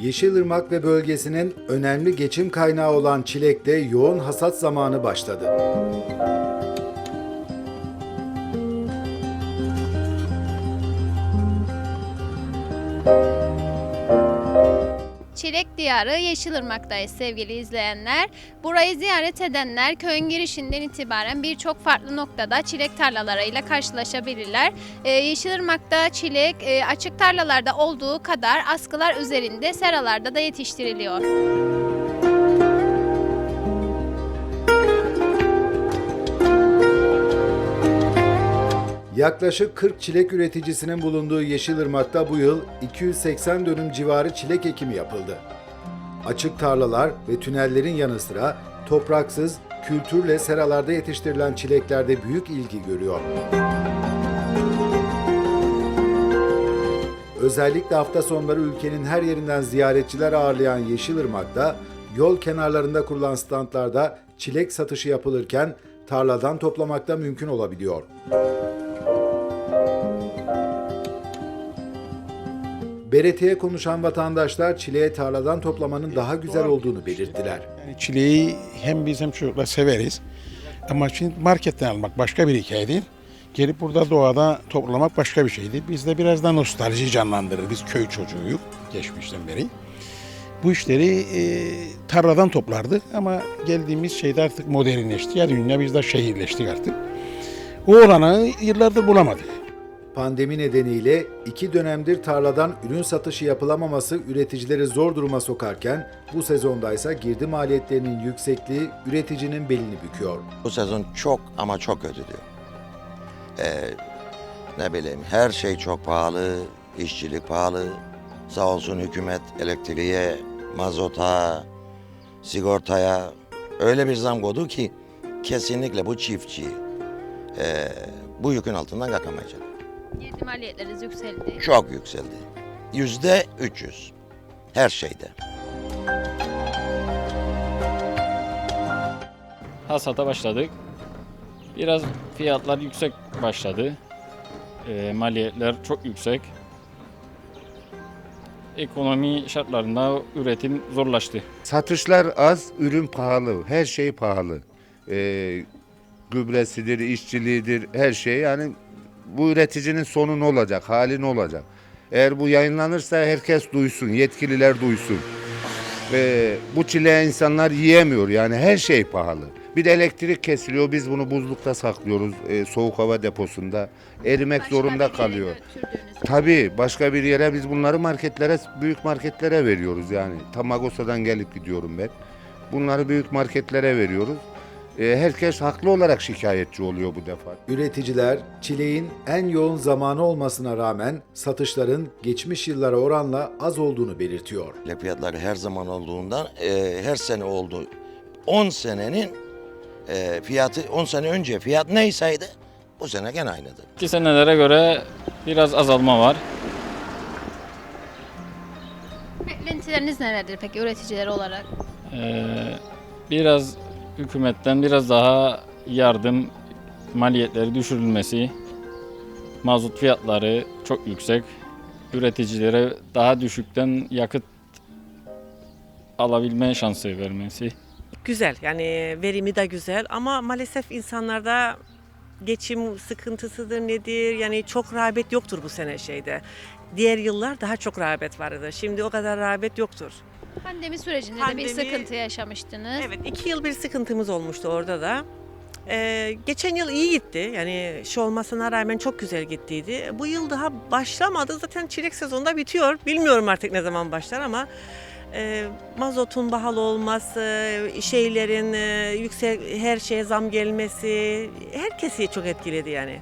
Yeşilırmak ve bölgesinin önemli geçim kaynağı olan çilekte yoğun hasat zamanı başladı. Çilek Diyarı Yeşilırmak'tayız sevgili izleyenler. Burayı ziyaret edenler köyün girişinden itibaren birçok farklı noktada çilek tarlalarıyla karşılaşabilirler. Ee, Yeşilırmak'ta çilek e, açık tarlalarda olduğu kadar askılar üzerinde seralarda da yetiştiriliyor. Yaklaşık 40 çilek üreticisinin bulunduğu Yeşilırmak'ta bu yıl 280 dönüm civarı çilek ekimi yapıldı. Açık tarlalar ve tünellerin yanı sıra topraksız, kültürle seralarda yetiştirilen çileklerde büyük ilgi görüyor. Özellikle hafta sonları ülkenin her yerinden ziyaretçiler ağırlayan Yeşilırmak'ta yol kenarlarında kurulan standlarda çilek satışı yapılırken tarladan toplamak da mümkün olabiliyor. BRT'ye konuşan vatandaşlar çileği tarladan toplamanın daha güzel olduğunu belirttiler. Yani çileği hem biz hem çocuklar severiz. Ama şimdi marketten almak başka bir hikaye değil. Gelip burada doğada toplamak başka bir şeydi. Bizde biraz da nostalji canlandırır. Biz köy çocuğuyuz geçmişten beri. Bu işleri e, tarladan toplardık ama geldiğimiz şeyde artık modernleşti. Ya dünya biz de şehirleştik artık. O olanağı yıllardır bulamadık. Pandemi nedeniyle iki dönemdir tarladan ürün satışı yapılamaması üreticileri zor duruma sokarken bu sezondaysa girdi maliyetlerinin yüksekliği üreticinin belini büküyor. Bu sezon çok ama çok kötü diyor. Ee, ne bileyim her şey çok pahalı, işçilik pahalı. Sağ olsun hükümet elektriğe, mazota, sigortaya öyle bir zam koydu ki kesinlikle bu çiftçi ee, bu yükün altından kalkamayacak. Girdi maliyetleriniz yükseldi. Çok yükseldi. Yüzde 300 her şeyde. hasata başladık. Biraz fiyatlar yüksek başladı. Eee, maliyetler çok yüksek. Ekonomi şartlarında üretim zorlaştı. Satışlar az, ürün pahalı. Her şey pahalı. Ee, gübresidir, işçiliğidir, her şey. Yani bu üreticinin sonu ne olacak, hali ne olacak? Eğer bu yayınlanırsa herkes duysun, yetkililer duysun. Ve bu çileği insanlar yiyemiyor yani her şey pahalı. Bir de elektrik kesiliyor, biz bunu buzlukta saklıyoruz, e, soğuk hava deposunda. Erimek Başka zorunda kalıyor. Tabii başka bir yere biz bunları marketlere, büyük marketlere veriyoruz yani. Tamagosa'dan gelip gidiyorum ben. Bunları büyük marketlere veriyoruz. Ee, herkes haklı olarak şikayetçi oluyor bu defa. Üreticiler çileğin en yoğun zamanı olmasına rağmen satışların geçmiş yıllara oranla az olduğunu belirtiyor. Çilek fiyatları her zaman olduğundan e, her sene oldu. 10 senenin e, fiyatı 10 sene önce fiyat neyseydi bu sene gene aynıdır. İki senelere göre biraz azalma var. Beklentileriniz nelerdir peki üreticiler olarak? Eee, biraz hükümetten biraz daha yardım maliyetleri düşürülmesi. Mazot fiyatları çok yüksek. Üreticilere daha düşükten yakıt alabilme şansı vermesi. Güzel yani verimi de güzel ama maalesef insanlarda geçim sıkıntısıdır nedir yani çok rağbet yoktur bu sene şeyde. Diğer yıllar daha çok rağbet vardı. Şimdi o kadar rağbet yoktur. Pandemi sürecinde de bir Pandemi- sıkıntı yaşamıştınız. Evet iki yıl bir sıkıntımız olmuştu orada da. Ee, geçen yıl iyi gitti. Yani şu olmasına rağmen çok güzel gittiydi. Bu yıl daha başlamadı. Zaten çilek sezonu da bitiyor. Bilmiyorum artık ne zaman başlar ama e, mazotun pahalı olması, şeylerin e, yüksek her şeye zam gelmesi herkesi çok etkiledi yani.